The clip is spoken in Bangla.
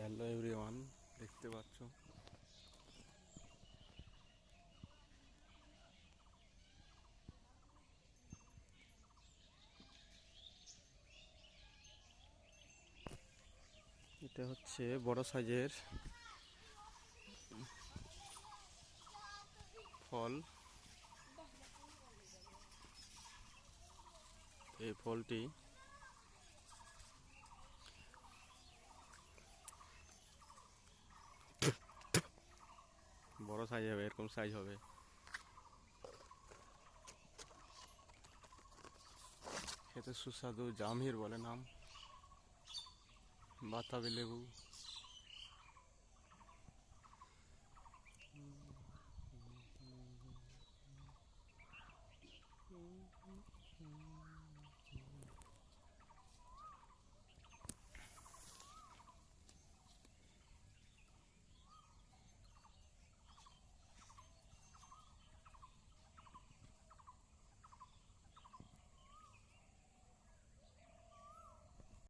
হ্যালো এভরিওয়ান দেখতে পাচ্ছ? এটা হচ্ছে বড় সাইজের ফল। এই ফলটি সাইজ হবে এরকম সাইজ হবে। খেতে সুস্বাদু জামহির বলে নাম। বাতাবি লেবু।